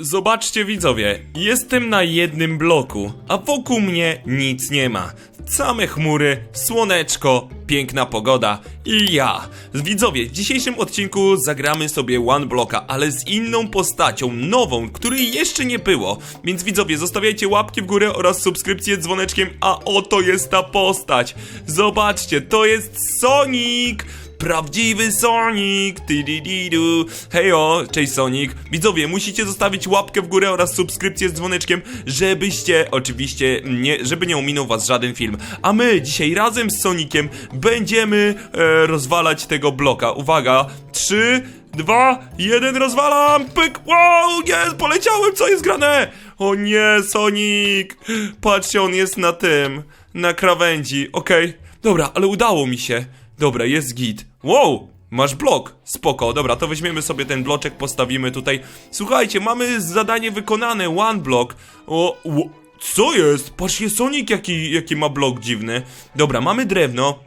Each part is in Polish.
Zobaczcie widzowie, jestem na jednym bloku, a wokół mnie nic nie ma. Same chmury, słoneczko, piękna pogoda i ja. Widzowie, w dzisiejszym odcinku zagramy sobie One Blocka, ale z inną postacią, nową, której jeszcze nie było. Więc widzowie, zostawiajcie łapki w górę oraz subskrypcję dzwoneczkiem, a oto jest ta postać. Zobaczcie, to jest Sonic! Prawdziwy Sonic! Tidididu. Hejo, cześć Sonic. Widzowie, musicie zostawić łapkę w górę oraz subskrypcję z dzwoneczkiem, żebyście, oczywiście, nie, żeby nie ominął was żaden film. A my dzisiaj razem z Soniciem będziemy e, rozwalać tego bloka. Uwaga, 3, 2, 1, rozwalam! Pyk! Wow, jest, poleciałem, co jest grane? O nie, Sonic! Patrzcie, on jest na tym, na krawędzi, okej. Dobra, ale udało mi się. Dobra, jest git. Wow! Masz blok, spoko, dobra, to weźmiemy sobie ten bloczek, postawimy tutaj. Słuchajcie, mamy zadanie wykonane, one block. O, ło- co jest? Patrzcie, Sonic jaki, jaki ma blok dziwny. Dobra, mamy drewno.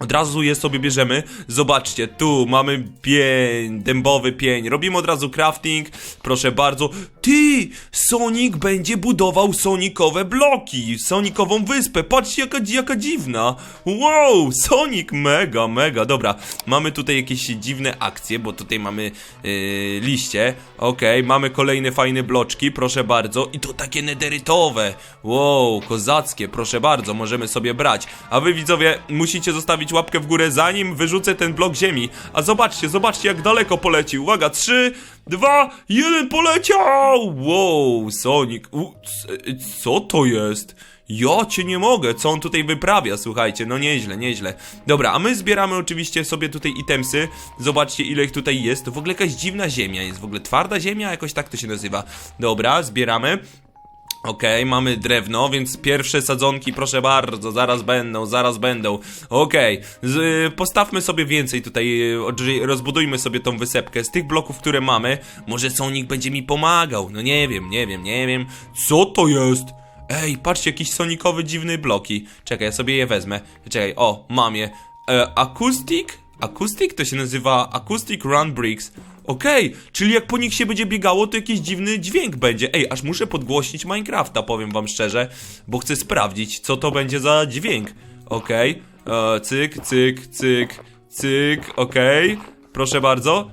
Od razu je sobie bierzemy. Zobaczcie, tu mamy pień, dębowy pień. Robimy od razu crafting. Proszę bardzo. Ty! Sonic będzie budował sonikowe bloki. Sonikową wyspę. Patrzcie, jaka, jaka dziwna. Wow! Sonic mega, mega. Dobra, mamy tutaj jakieś dziwne akcje, bo tutaj mamy yy, liście. Okej, mamy kolejne fajne bloczki. Proszę bardzo. I to takie nederytowe. Wow, kozackie. Proszę bardzo, możemy sobie brać. A wy widzowie, musicie zostawić łapkę w górę, zanim wyrzucę ten blok ziemi. A zobaczcie, zobaczcie jak daleko poleci. Uwaga, 3, 2, 1, poleciał! Wow, Sonic. U, co to jest? Ja cię nie mogę, co on tutaj wyprawia, słuchajcie, no nieźle, nieźle. Dobra, a my zbieramy oczywiście sobie tutaj itemsy. Zobaczcie ile ich tutaj jest. To w ogóle jakaś dziwna ziemia jest, w ogóle twarda ziemia, jakoś tak to się nazywa. Dobra, zbieramy. Okej, mamy drewno, więc pierwsze sadzonki, proszę bardzo, zaraz będą, zaraz będą. Okej, z- postawmy sobie więcej tutaj, y, rozbudujmy sobie tą wysepkę. Z tych bloków, które mamy, może Sonic będzie mi pomagał. No nie wiem, nie wiem, nie wiem. Co to jest? Ej, patrzcie, jakiś sonikowy dziwny bloki. Czekaj, ja sobie je wezmę. Czekaj, o, mam je. E, acoustic? Acoustic? To się nazywa Acoustic Run Bricks. Okej, czyli jak po nich się będzie biegało, to jakiś dziwny dźwięk będzie. Ej, aż muszę podgłośnić Minecrafta, powiem wam szczerze, bo chcę sprawdzić, co to będzie za dźwięk. Okej, e, cyk, cyk, cyk, cyk, okej, proszę bardzo.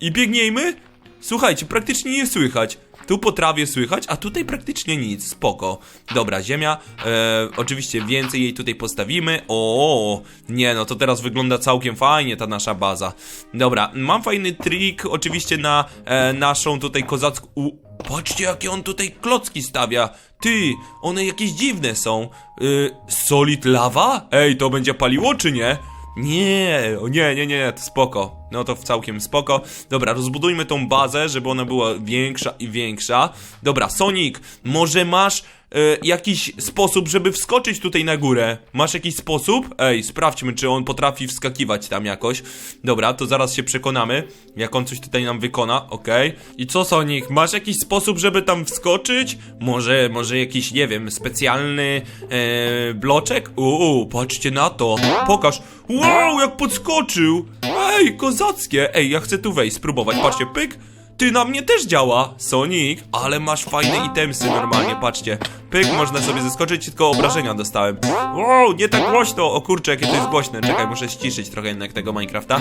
I biegniemy? Słuchajcie, praktycznie nie słychać. Tu po trawie słychać, a tutaj praktycznie nic. Spoko. Dobra, ziemia. E, oczywiście więcej jej tutaj postawimy. O, nie no, to teraz wygląda całkiem fajnie ta nasza baza. Dobra, mam fajny trik oczywiście na e, naszą tutaj kozacką... U, patrzcie jakie on tutaj klocki stawia. Ty, one jakieś dziwne są. Y, solid lava? Ej, to będzie paliło czy nie? Nie, o nie, nie, nie, to spoko. No to w całkiem spoko. Dobra, rozbudujmy tą bazę, żeby ona była większa i większa. Dobra, Sonic, może masz e, jakiś sposób, żeby wskoczyć tutaj na górę? Masz jakiś sposób? Ej, sprawdźmy, czy on potrafi wskakiwać tam jakoś. Dobra, to zaraz się przekonamy, jak on coś tutaj nam wykona, okej. I co, Sonic, masz jakiś sposób, żeby tam wskoczyć? Może, może jakiś, nie wiem, specjalny e, bloczek? Uuu, patrzcie na to. Pokaż. Wow, jak podskoczył! Ej, kozackie! Ej, ja chcę tu wejść, spróbować. Patrzcie, pyk! Ty na mnie też działa! Sonic, ale masz fajne itemsy normalnie, patrzcie. Pyk, można sobie zeskoczyć, tylko obrażenia dostałem. Wow, nie tak głośno! O kurczę, jakie to jest głośne. Czekaj, muszę ściszyć trochę jednak tego Minecrafta.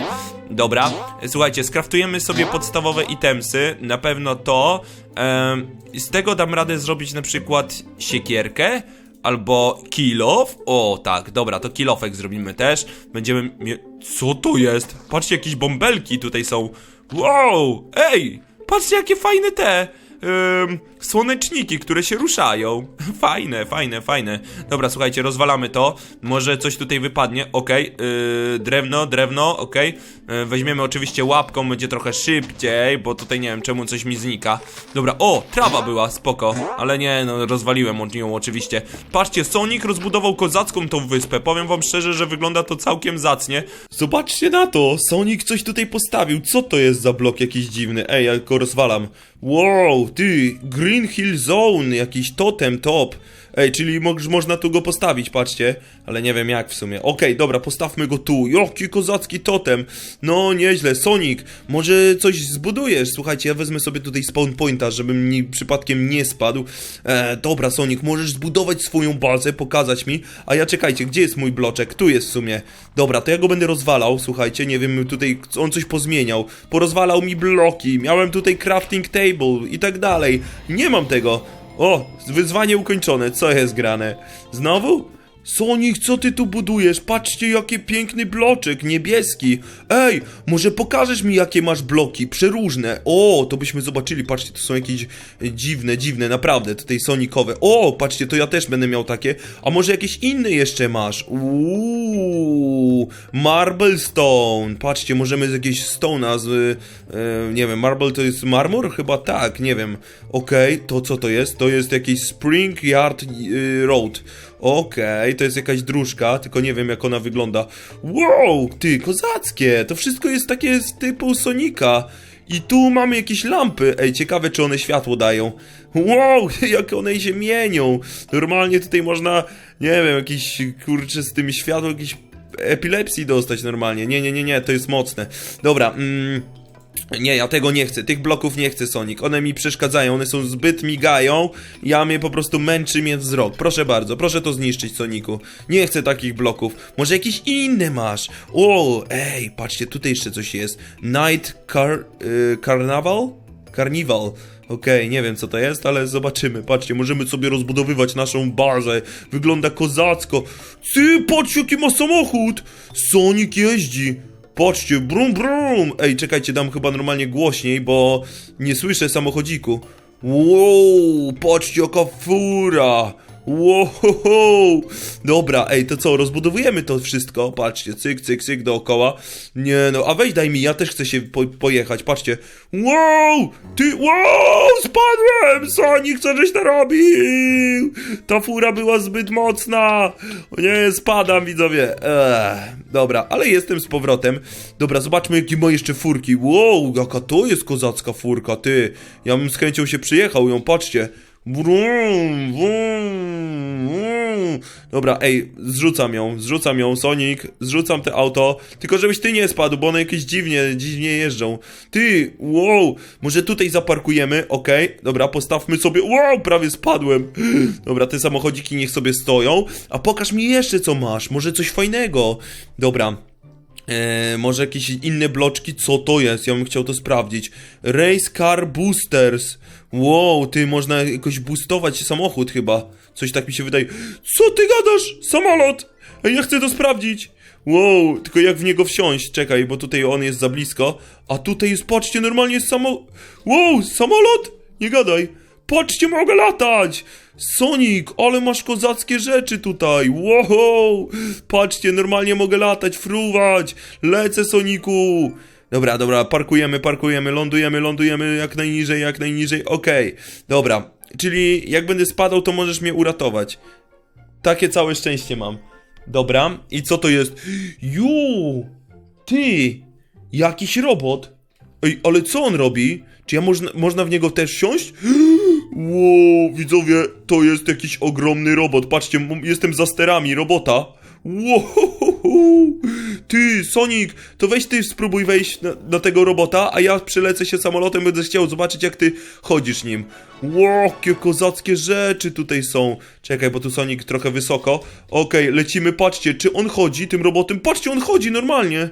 Dobra, słuchajcie, skraftujemy sobie podstawowe itemsy. Na pewno to. Z tego dam radę zrobić na przykład siekierkę. Albo kilof? O, tak, dobra, to kilofek zrobimy też. Będziemy. Co to jest? Patrzcie, jakieś bąbelki tutaj są. Wow! Ej! Patrzcie, jakie fajne te. Ym, słoneczniki, które się ruszają. Fajne, fajne, fajne. Dobra, słuchajcie, rozwalamy to. Może coś tutaj wypadnie. Okej, yy, drewno, drewno, okej. Yy, weźmiemy oczywiście łapką, będzie trochę szybciej, bo tutaj nie wiem czemu coś mi znika. Dobra, o, trawa była, spoko. Ale nie, no rozwaliłem ją oczywiście. Patrzcie, Sonic rozbudował kozacką tą wyspę. Powiem wam szczerze, że wygląda to całkiem zacnie. Zobaczcie na to, Sonic coś tutaj postawił. Co to jest za blok jakiś dziwny? Ej, ja go rozwalam. Wow, ty, Green Hill Zone, jakiś totem top. Ej, czyli mo można tu go postawić, patrzcie. Ale nie wiem jak w sumie. Okej, dobra, postawmy go tu. Jaki kozacki totem. No, nieźle. Sonic, może coś zbudujesz? Słuchajcie, ja wezmę sobie tutaj spawn pointa, żebym ni przypadkiem nie spadł. E, dobra, Sonic, możesz zbudować swoją bazę, pokazać mi. A ja czekajcie, gdzie jest mój bloczek? Tu jest w sumie. Dobra, to ja go będę rozwalał, słuchajcie, nie wiem, tutaj on coś pozmieniał. Porozwalał mi bloki, miałem tutaj crafting table i tak dalej. Nie mam tego. O, wyzwanie ukończone, co jest grane? Znowu? Sonic, co ty tu budujesz? Patrzcie, jaki piękny bloczek, niebieski. Ej, może pokażesz mi, jakie masz bloki, przeróżne. O, to byśmy zobaczyli, patrzcie, to są jakieś dziwne, dziwne, naprawdę, tutaj sonikowe. O, patrzcie, to ja też będę miał takie. A może jakieś inne jeszcze masz? Uuu, Marble Stone. Patrzcie, możemy z jakiegoś stone'a, z, e, nie wiem, marble to jest marmur? Chyba tak, nie wiem. Okej, to co to jest? To jest jakiś Spring Yard e, Road. Okej, to jest jakaś dróżka, tylko nie wiem jak ona wygląda. Wow, ty, kozackie! To wszystko jest takie z typu Sonika. I tu mamy jakieś lampy. Ej, ciekawe czy one światło dają. Wow, jak one się mienią. Normalnie tutaj można, nie wiem, jakiś kurczę z tym światłem, jakiś epilepsji dostać normalnie. Nie, nie, nie, nie, to jest mocne. Dobra, mm, nie, ja tego nie chcę, tych bloków nie chcę, Sonic. One mi przeszkadzają, one są zbyt migają. Ja mnie po prostu męczy mnie wzrok. Proszę bardzo, proszę to zniszczyć, Soniku. Nie chcę takich bloków. Może jakieś inne masz? O, ej, patrzcie, tutaj jeszcze coś jest. Night Car... Y, Carnival? Carnival. Okej, nie wiem co to jest, ale zobaczymy. Patrzcie, możemy sobie rozbudowywać naszą bazę. Wygląda kozacko. Ty, patrz jaki ma samochód! Sonic jeździ. Patrzcie, brum brum! Ej, czekajcie, dam chyba normalnie głośniej, bo nie słyszę samochodziku. Wow, patrzcie jaka fura! Wow, dobra, ej, to co, rozbudowujemy to wszystko, patrzcie, cyk, cyk, cyk dookoła, nie no, a weź daj mi, ja też chcę się po, pojechać, patrzcie, wow, ty, wow, spadłem, Sonic, co żeś narobił, ta fura była zbyt mocna, nie, spadam, widzowie, Ech, dobra, ale jestem z powrotem, dobra, zobaczmy, jakie ma jeszcze furki, wow, jaka to jest kozacka furka, ty, ja bym z chęcią się przyjechał ją, patrzcie, Brum, brum, brum. Dobra, ej, zrzucam ją, zrzucam ją, Sonic, zrzucam te auto, tylko żebyś ty nie spadł, bo one jakieś dziwnie, dziwnie jeżdżą. Ty, wow, może tutaj zaparkujemy, okej, dobra, postawmy sobie, wow, prawie spadłem. Dobra, te samochodziki niech sobie stoją, a pokaż mi jeszcze co masz, może coś fajnego. Dobra, Eee, może jakieś inne bloczki? Co to jest? Ja bym chciał to sprawdzić. Race Car Boosters. Wow, ty, można jakoś boostować samochód chyba. Coś tak mi się wydaje. Co ty gadasz? Samolot! Ja chcę to sprawdzić. Wow, tylko jak w niego wsiąść? Czekaj, bo tutaj on jest za blisko. A tutaj jest, patrzcie, normalnie jest samo... Wow, samolot? Nie gadaj. Patrzcie, mogę latać! Sonic, ale masz kozackie rzeczy tutaj! Wow! Patrzcie, normalnie mogę latać, fruwać! Lecę, Soniku! Dobra, dobra, parkujemy, parkujemy, lądujemy, lądujemy jak najniżej, jak najniżej, okej. Dobra, czyli jak będę spadał, to możesz mnie uratować. Takie całe szczęście mam. Dobra, i co to jest? Ju! Ty! Jakiś robot! Ej, ale co on robi? Czy ja można, można w niego też siąść? Wow, widzowie, to jest jakiś ogromny robot. Patrzcie, jestem za sterami robota. Wow, ty, Sonic, to weź ty spróbuj wejść na, na tego robota, a ja przelecę się samolotem, będę chciał zobaczyć jak ty chodzisz nim. Wow, jakie kozackie rzeczy tutaj są. Czekaj, bo tu Sonic trochę wysoko. Okej, lecimy, patrzcie, czy on chodzi tym robotem? Patrzcie, on chodzi normalnie.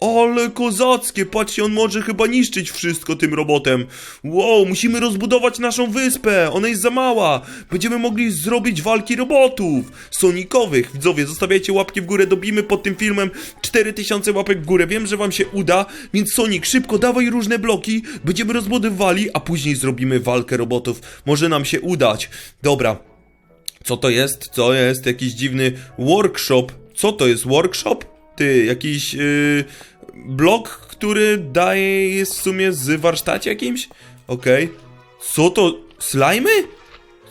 Ale kozackie, patrzcie, on może chyba niszczyć wszystko tym robotem. Wow, musimy rozbudować naszą wyspę, ona jest za mała. Będziemy mogli zrobić walki robotów, sonikowych. Widzowie, zostawiajcie łapki w górę, dobijmy pod tym filmem 4000 łapek w górę. Wiem, że wam się uda, więc Sonic, szybko dawaj różne bloki, będziemy rozbudowywali, a później zrobimy walkę robotów. Może nam się udać. Dobra, co to jest? Co jest? Jakiś dziwny workshop. Co to jest workshop? Ty, jakiś yy, blok, który daje jest w sumie z warsztacie jakimś? Okej. Co to? Slajmy?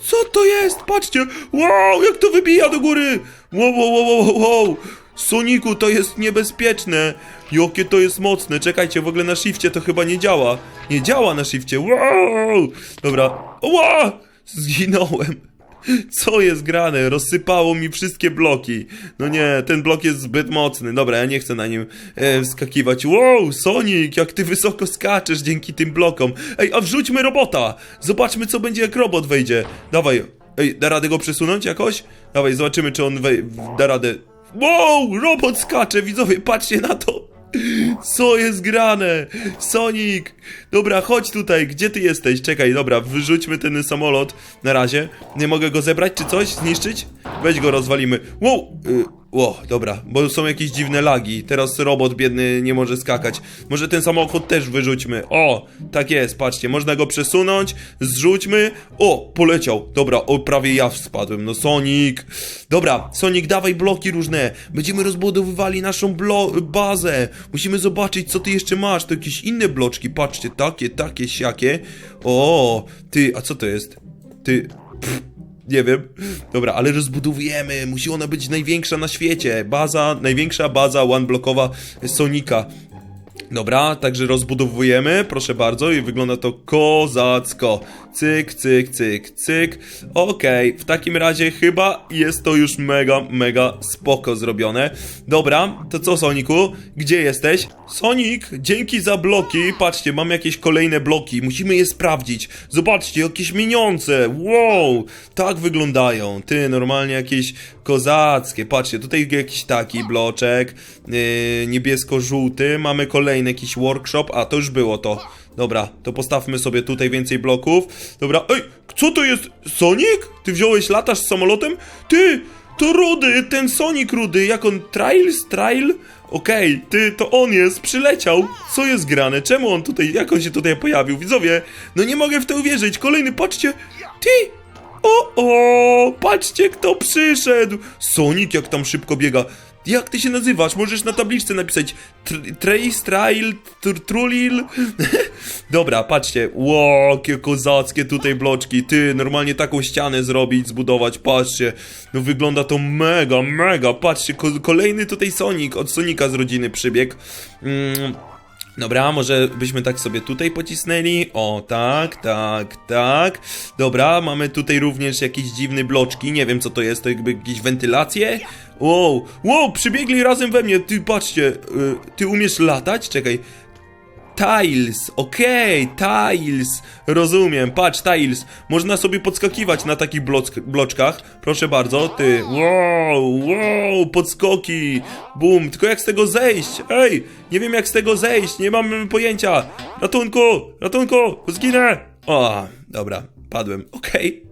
Co to jest? Patrzcie! Wow, jak to wybija do góry! Wow, wow, wow, wow, wow! Soniku, to jest niebezpieczne! Jakie to jest mocne! Czekajcie, w ogóle na shifcie to chyba nie działa. Nie działa na shifcie. Wow! Dobra. Wow! Zginąłem. Co jest grane? Rozsypało mi wszystkie bloki. No nie, ten blok jest zbyt mocny. Dobra, ja nie chcę na nim e. Wow, Sonic, jak ty wysoko skaczesz dzięki tym blokom. Ej, a wrzućmy robota. Zobaczmy, co będzie, jak robot wejdzie. Dawaj. Ej, da radę go przesunąć jakoś? Dawaj, zobaczymy, czy on wej- da radę. Wow, robot skacze, widzowie, patrzcie na to. Co jest grane? Sonic! Dobra, chodź tutaj, gdzie ty jesteś? Czekaj, dobra, wyrzućmy ten samolot na razie. Nie mogę go zebrać czy coś? Zniszczyć? Weź go, rozwalimy. Wow! O, dobra, bo są jakieś dziwne lagi. Teraz robot biedny nie może skakać. Może ten samochód też wyrzućmy. O, tak jest, patrzcie, można go przesunąć, zrzućmy. O, poleciał. Dobra, o, prawie ja spadłem. No, Sonic. Dobra, Sonic, dawaj bloki różne. Będziemy rozbudowywali naszą bazę. Musimy zobaczyć, co ty jeszcze masz. To jakieś inne bloczki, patrzcie, takie, takie, siakie. O, ty, a co to jest? Ty, pff, nie wiem. Dobra, ale rozbudowujemy. Musi ona być największa na świecie. Baza, największa baza one-blokowa Sonika. Dobra, także rozbudowujemy, proszę bardzo, i wygląda to kozacko. Cyk, cyk, cyk, cyk. Okej, w takim razie chyba jest to już mega, mega spoko zrobione. Dobra, to co, Soniku? Gdzie jesteś? Sonic, dzięki za bloki. Patrzcie, mam jakieś kolejne bloki. Musimy je sprawdzić. Zobaczcie, jakieś mieniądze. Wow, tak wyglądają. Ty, normalnie jakieś kozackie. Patrzcie, tutaj jakiś taki bloczek. Yy, niebiesko-żółty. Mamy kolejny jakiś workshop. A, to już było to. Dobra, to postawmy sobie tutaj więcej bloków. Dobra, ej, co to jest? Sonic? Ty wziąłeś, latasz z samolotem? Ty, to Rudy, ten Sonic Rudy, jak on, Trails, Trail? Okej, ty, to on jest, przyleciał. Co jest grane? Czemu on tutaj, jak on się tutaj pojawił? Widzowie, no nie mogę w to uwierzyć. Kolejny, patrzcie, ty, o, o, patrzcie kto przyszedł. Sonic jak tam szybko biega. Jak ty się nazywasz? Możesz na tabliczce napisać tr- Trace, Trail, tr- Trulil. Dobra, patrzcie. Ło, jakie kozackie tutaj bloczki. Ty, normalnie taką ścianę zrobić, zbudować, patrzcie. No wygląda to mega, mega. Patrzcie, ko- kolejny tutaj Sonic, od Sonika z rodziny przybiegł. Mm. Dobra, może byśmy tak sobie tutaj pocisnęli. O, tak, tak, tak. Dobra, mamy tutaj również jakieś dziwne bloczki. Nie wiem co to jest, to jakby jakieś wentylacje? Wow, wow, przybiegli razem we mnie. Ty patrzcie, y, ty umiesz latać? Czekaj. Tiles, okej, tiles, rozumiem, patrz, tiles, można sobie podskakiwać na takich bloczkach, proszę bardzo, ty, wow, wow, podskoki, bum, tylko jak z tego zejść, ej, nie wiem jak z tego zejść, nie mam pojęcia, ratunku, ratunku, zginę, o, dobra, padłem, okej,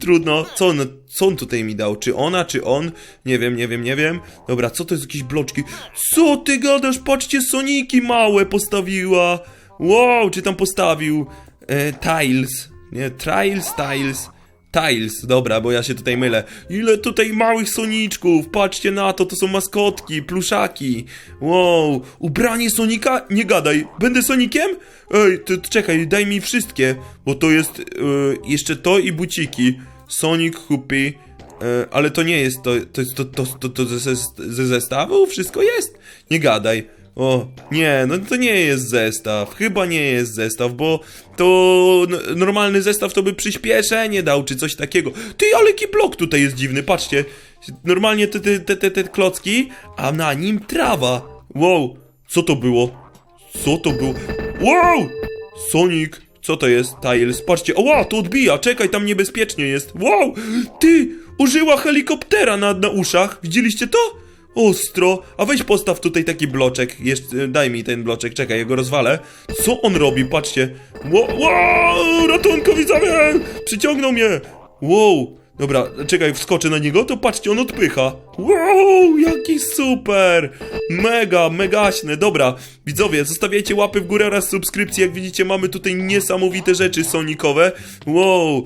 trudno, co on, co on tutaj mi dał, czy ona, czy on, nie wiem, nie wiem, nie wiem, dobra, co to jest jakieś bloczki, co ty gadasz, patrzcie, soniki małe postawiła, wow, czy tam postawił, e, tiles, nie, trials, tiles, Tiles, dobra, bo ja się tutaj mylę. Ile tutaj małych soniczków, patrzcie na to, to są maskotki, pluszaki. Wow, ubranie Sonika? Nie gadaj, będę Sonikiem? Ej, to, czekaj, daj mi wszystkie, bo to jest e, jeszcze to i buciki. Sonic Hoopy, e, ale to nie jest to, to to, to, to, to ze, ze zestawu? Wszystko jest? Nie gadaj. O, nie, no to nie jest zestaw. Chyba nie jest zestaw, bo to normalny zestaw to by przyspieszenie dał, czy coś takiego. Ty, ale jaki blok tutaj jest dziwny, patrzcie. Normalnie te, te, te, te, te klocki, a na nim trawa. Wow, co to było? Co to było? Wow! Sonic, co to jest? Tiles, patrzcie, o wow, to odbija, czekaj, tam niebezpiecznie jest. Wow, ty, użyła helikoptera na, na uszach, widzieliście to? Ostro, a weź postaw tutaj taki bloczek, jeszcze, daj mi ten bloczek, czekaj, ja go rozwalę. Co on robi, patrzcie. Wow, wow ratunku widzowie, przyciągnął mnie. Wow, dobra, czekaj, wskoczę na niego, to patrzcie, on odpycha. Wow, jaki super, mega, megaśne, dobra. Widzowie, zostawiajcie łapy w górę oraz subskrypcję, jak widzicie mamy tutaj niesamowite rzeczy sonikowe. Wow,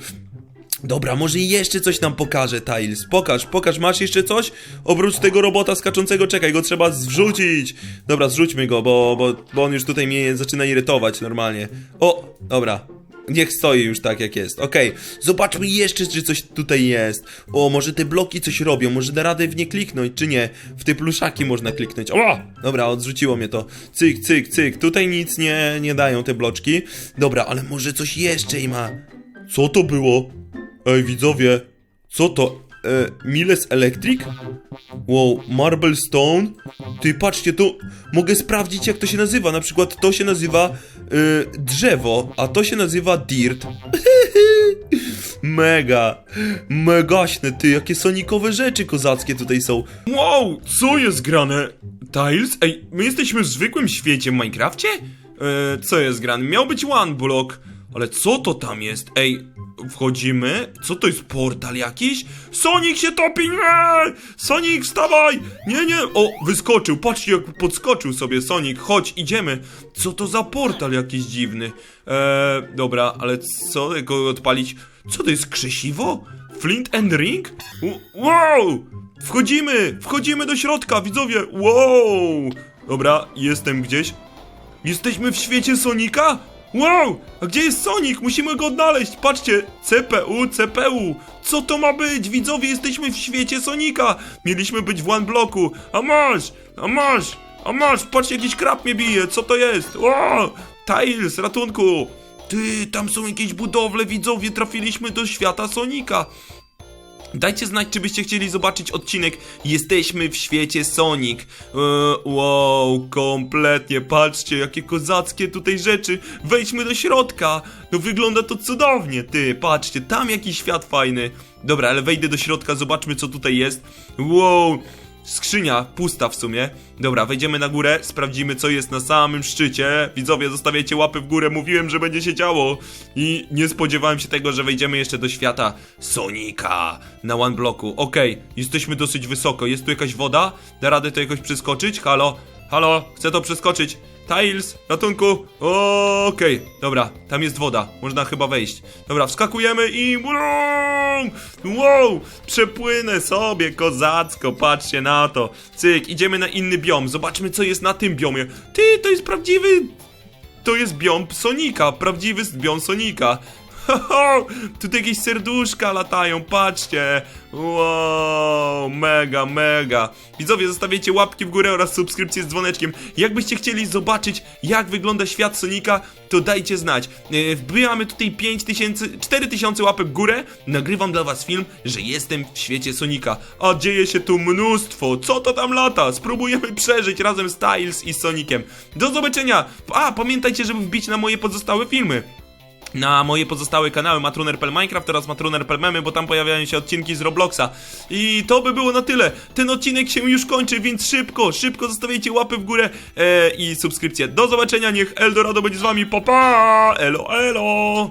Dobra, może jeszcze coś nam pokaże, Tiles. Pokaż, pokaż, masz jeszcze coś? Oprócz tego robota skaczącego, czekaj, go trzeba zrzucić. Dobra, zrzućmy go, bo, bo, bo on już tutaj mnie zaczyna irytować normalnie. O, dobra. Niech stoi już tak jak jest. Okej, zobaczmy jeszcze, czy coś tutaj jest. O, może te bloki coś robią, może da radę w nie kliknąć, czy nie? W te pluszaki można kliknąć. O! Dobra, odrzuciło mnie to. Cyk, cyk, cyk. Tutaj nic nie, nie dają te bloczki. Dobra, ale może coś jeszcze i ma. Co to było? Ej, widzowie, Co to? E, Miles Electric? Wow, Marble Stone? Ty, patrzcie, to mogę sprawdzić jak to się nazywa. Na przykład to się nazywa e, drzewo, a to się nazywa dirt. Mega, megaśne, ty, jakie sonikowe rzeczy kozackie tutaj są. Wow, co jest grane? Tiles? Ej, my jesteśmy w zwykłym świecie w Minecrafcie? E, co jest grane? Miał być one block, ale co to tam jest? Ej, wchodzimy? Co to jest, portal jakiś? Sonic się topi, nie! Sonic, wstawaj! Nie, nie! O, wyskoczył, patrzcie jak podskoczył sobie Sonic, chodź, idziemy. Co to za portal jakiś dziwny? Eee, dobra, ale co, go odpalić? Co to jest, krzesiwo? Flint and Ring? Wow! Wchodzimy! Wchodzimy do środka, widzowie! Wow! Dobra, jestem gdzieś. Jesteśmy w świecie Sonika? Wow! A gdzie jest Sonic? Musimy go odnaleźć! Patrzcie! CPU, CPU! Co to ma być? Widzowie, jesteśmy w świecie Sonika! Mieliśmy być w one bloku! A masz! A masz! A masz! Patrzcie, jakiś krab mnie bije! Co to jest? Wow! Tiles, ratunku! Ty, tam są jakieś budowle, widzowie, trafiliśmy do świata Sonika! Dajcie znać, czy byście chcieli zobaczyć odcinek Jesteśmy w świecie Sonic. Eee, wow, kompletnie, patrzcie, jakie kozackie tutaj rzeczy. Wejdźmy do środka. No wygląda to cudownie, ty, patrzcie, tam jakiś świat fajny. Dobra, ale wejdę do środka, zobaczmy co tutaj jest. Wow, Skrzynia pusta w sumie. Dobra, wejdziemy na górę, sprawdzimy co jest na samym szczycie. Widzowie, zostawiajcie łapy w górę, mówiłem, że będzie się działo. I nie spodziewałem się tego, że wejdziemy jeszcze do świata Sonika na one bloku. Okej, jesteśmy dosyć wysoko. Jest tu jakaś woda? Da radę to jakoś przeskoczyć? Halo? Halo? Chcę to przeskoczyć. Tiles, ratunku. Okej, dobra, tam jest woda. Można chyba wejść. Dobra, wskakujemy i. Wow! Przepłynę sobie kozacko, patrzcie na to. Cyk, idziemy na inny biom. Zobaczmy, co jest na tym biomie. Ty, to jest prawdziwy. To jest biom Sonika, prawdziwy biom Sonika. Ho, ho, tutaj jakieś serduszka latają, patrzcie. Wow, mega, mega. Widzowie, zostawiajcie łapki w górę oraz subskrypcję z dzwoneczkiem. Jakbyście chcieli zobaczyć, jak wygląda świat Sonika, to dajcie znać. E, Wbijamy tutaj 5000, 4000 łapek w górę. Nagrywam dla was film, że jestem w świecie Sonika. A dzieje się tu mnóstwo. Co to tam lata? Spróbujemy przeżyć razem z Tiles i Sonikiem. Do zobaczenia. A, pamiętajcie, żeby wbić na moje pozostałe filmy na moje pozostałe kanały Matruner.pl Minecraft oraz Matruner.pl Memy, bo tam pojawiają się odcinki z Robloxa. I to by było na tyle. Ten odcinek się już kończy, więc szybko, szybko zostawiajcie łapy w górę e, i subskrypcję. Do zobaczenia, niech Eldorado będzie z wami. Pa pa! Elo, elo!